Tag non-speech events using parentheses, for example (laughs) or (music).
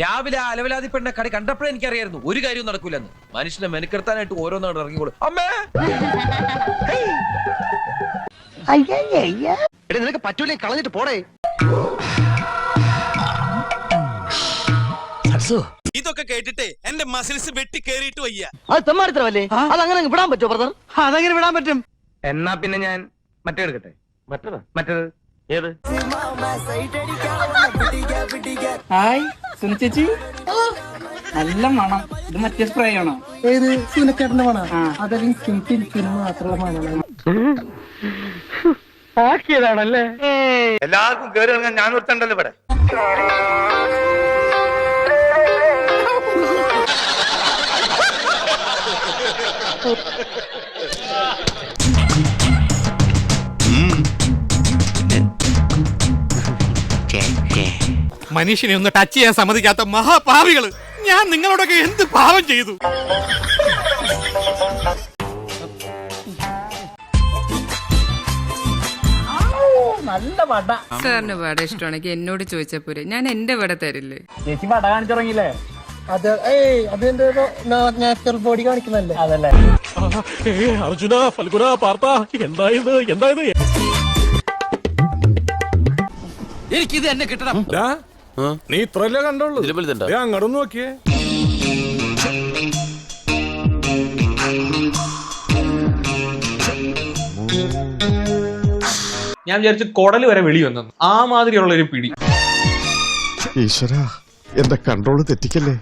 രാവിലെ ആ അലവലാതി പെണ്ണ കടി കണ്ടപ്പോഴേ എനിക്കറിയായിരുന്നു ഒരു കാര്യവും നടക്കൂലെന്ന്. മനുഷ്യനെ മെനക്കെടുത്താനായിട്ട് ഓരോന്നാണ് ഇറങ്ങിക്കോളും. അമ്മേ! എടാ നിനക്ക് പറ്റൂലേ കളഞ്ഞിട്ട് പോടേ. ഇതൊക്കെ കേട്ടിട്ട് എന്റെ മസിൽസ് വെട്ടി കേറിയിട്ട് വയ്യ. അത് തെമ്മാടിത്തരമല്ലേ? അതങ്ങനെ വിടാൻ പറ്റുമോ ബ്രദർ അതങ്ങനെ വിടാൻ പറ്റും. എന്നാ പിന്നെ ഞാൻ മറ്റേ എടുക്കട്ടെ? മറ്റേതാ? മറ്റേത്? ഏത്? ഹായ്. സുനി ചേച്ചി നല്ല മണം. ഇത് മറ്റേ സ്പ്രേ ആണോ? ഏത്? സീനക്കേട്ടന്റെ മണ? അതെനിക്കും തിരിച്ചിനും മാത്രമുള്ള മണമാണ് ആക്കിയതാണല്ലേ? എല്ലാവർക്കും കേറി ഇറങ്ങാൻ ഞാൻ ഒരുത്തണ്ടല്ലോ ഇവിടെ. (laughs) മനുഷ്യനെ ഒന്ന് ടച്ച് ചെയ്യാൻ സമ്മതിക്കാത്ത മഹാപാവികൾ. ഞാൻ നിങ്ങളോടൊക്കെ എന്ത് പാവം ചെയ്തു? നല്ല വട സാറിന് വട ഇഷ്ടമാണെങ്കിൽ എന്നോട് ചോദിച്ചാ പോരെ. ഞാൻ എന്റെ വട തരില്ലേ? ചേച്ചി വട കാണിച്ചിറങ്ങില്ലേ അത് ഏയ് അതെന്റെ നാച്ചുറൽ ബോഡി കാണിക്കുന്നല്ലേ അതല്ലേ. അർജുന ഫൽഗുന പാർത്ത എന്തായത് എന്തായത്? എനിക്കിത് എന്നെ കിട്ടണം. നീ ഇത്രല്ലേ കണ്ടോളൂ അങ്ങോട്ട് നോക്കിയേ. ഞാൻ വിചാരിച്ചു കൊടൽ വരെ വെളി വന്നു ആ മാതിരിയുള്ള ഒരു പിടി. ഈശ്വര എന്റെ കൺട്രോൾ തെറ്റിക്കല്ലേ?